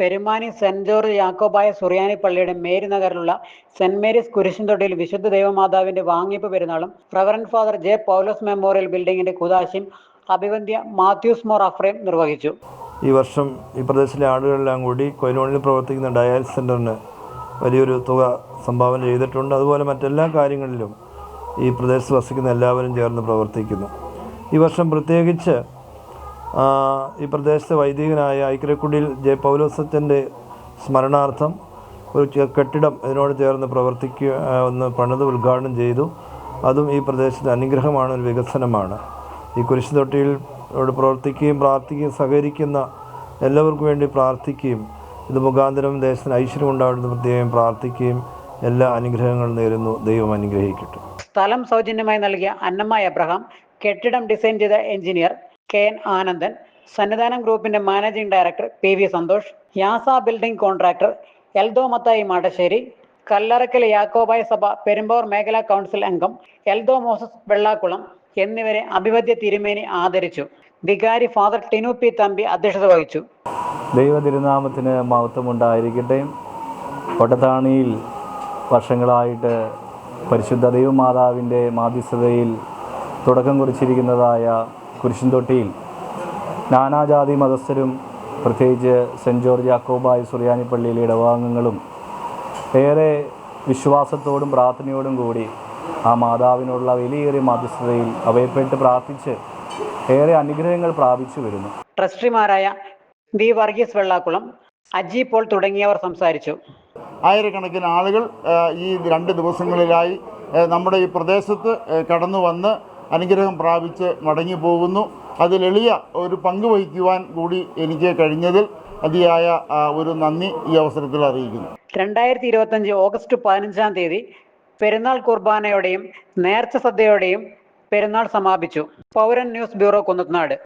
Perumani saint George Yakobaya സുറിയാനി പള്ളിയുടെ Mary നഗറിലുള്ള saint Mary's കുരിശുംതൊട്ടിയിൽ വിശുദ്ധ ദൈവമാതാവിന്റെ വാങ്ങിപ്പ് പെരുന്നാളും reverend father J Paulose memorial ബിൽഡിംഗിന്റെ കുദാശയും അഭിവന്ധ്യ മാത്യൂസ് മോർ അഫ്രേം നിർവഹിച്ചു. ഈ വർഷം ഈ പ്രദേശത്തിലെ ആളുകളെല്ലാം കൂടി കൊയിലോണിൽ പ്രവർത്തിക്കുന്ന ഡയാലിസ് സെന്ററിന് വലിയൊരു തുക സംഭാവന ചെയ്തിട്ടുണ്ട്. അതുപോലെ മറ്റെല്ലാ കാര്യങ്ങളിലും ഈ പ്രദേശത്ത് വസിക്കുന്ന എല്ലാവരും ചേർന്ന് പ്രവർത്തിക്കുന്നു. ഈ വർഷം പ്രത്യേകിച്ച് ഈ പ്രദേശത്തെ വൈദികനായ ഐക്കരക്കുടിയിൽ ജെ. പൗലോസച്ചന്റെ സ്മരണാർത്ഥം ഒരു കെട്ടിടം ഇതിനോട് ചേർന്ന് പ്രവർത്തിക്കുക ഒന്ന് പണിത് ഉദ്ഘാടനം ചെയ്തു. അതും ഈ പ്രദേശത്തെ അനുഗ്രഹമാണ് ഒരു വികസനമാണ്. ഈ കുരിശുതൊട്ടിയിൽ പ്രവർത്തിക്കുകയും പ്രാർത്ഥിക്കുകയും സഹകരിക്കുന്ന എല്ലാവർക്കും വേണ്ടി പ്രാർത്ഥിക്കുകയും ഇത് മുഖാന്തരം ദേശത്തിന് ഐശ്വര്യം ഉണ്ടാകുന്ന പ്രത്യേകം പ്രാർത്ഥിക്കുകയും എല്ലാ അനുഗ്രഹങ്ങളും നേരുന്നു. ദൈവം അനുഗ്രഹിക്കട്ടെ. സ്ഥലം സൗജന്യമായി നൽകിയ അന്നമ്മ എബ്രഹാം കെട്ടിടം ഡിസൈൻ ചെയ്ത engineer K N Anandan Sannidhanam ഗ്രൂപ്പിന്റെ managing director P V Santhosh യാസ building contractor Eldho Mathai Madassery Kallarakkal Yakobaya സഭ പെരുമ്പാവൂർ മേഖലാ കൗൺസിൽ അംഗം എൽദോ മോസസ് വെള്ളാക്കുളം എന്നിവരെ അഭിവദ്യ തിരുമേനി ആദരിച്ചു. വികാരി ഫാദർ ടിനു പി തമ്പി അധ്യക്ഷത വഹിച്ചു. ദൈവ തിരുനാമത്തിന് മഹത്വമുണ്ടായിരിക്കട്ടെ. കൊട്ടത്താണിയിൽ വർഷങ്ങളായിട്ട് പരിശുദ്ധ ദൈവമാതാവിന്റെ മാധ്യസ്ഥതയിൽ തുടക്കം കുറിച്ചിരിക്കുന്നതായ കുരിശുംതൊട്ടിയിൽ നാനാജാതി മതസ്ഥരും പ്രത്യേകിച്ച് സെന്റ് ജോർജ് യാക്കോബായ് സുറിയാനി പള്ളിയിലെ ഇടവാംഗങ്ങളും ഏറെ വിശ്വാസത്തോടും പ്രാർത്ഥനയോടും കൂടി ആ മാതാവിനുള്ള വിലയേറിയ മാധ്യസ്ഥതയിൽ അവയെപ്പെട്ട് പ്രാർത്ഥിച്ച് ഏറെ അനുഗ്രഹങ്ങൾ പ്രാപിച്ചു വരുന്നു. ട്രസ്റ്റിമാരായ വി വർഗീസ് വെള്ളാക്കുളം അജി പോൾ തുടങ്ങിയവർ സംസാരിച്ചു. ആയിരക്കണക്കിന് ആളുകൾ ഈ രണ്ട് ദിവസങ്ങളിലായി നമ്മുടെ ഈ പ്രദേശത്ത് കടന്നു വന്ന് അനുഗ്രഹം പ്രാപിച്ച് മടങ്ങി പോകുന്നു. അതിൽ എളിയ ഒരു പങ്ക് വഹിക്കുവാൻ കൂടി എനിക്ക് കഴിഞ്ഞതിൽ അതിയായ ഒരു നന്ദി ഈ അവസരത്തിൽ അറിയിക്കുന്നു. രണ്ടായിരത്തി ഇരുപത്തഞ്ച് ഓഗസ്റ്റ് പതിനഞ്ചാം തീയതി പെരുന്നാൾ കുർബാനയോടെയും നേർച്ച സദ്യയോടെയും പെരുന്നാൾ സമാപിച്ചു. പൗരൻ ന്യൂസ് ബ്യൂറോ കുന്നത്നാട്.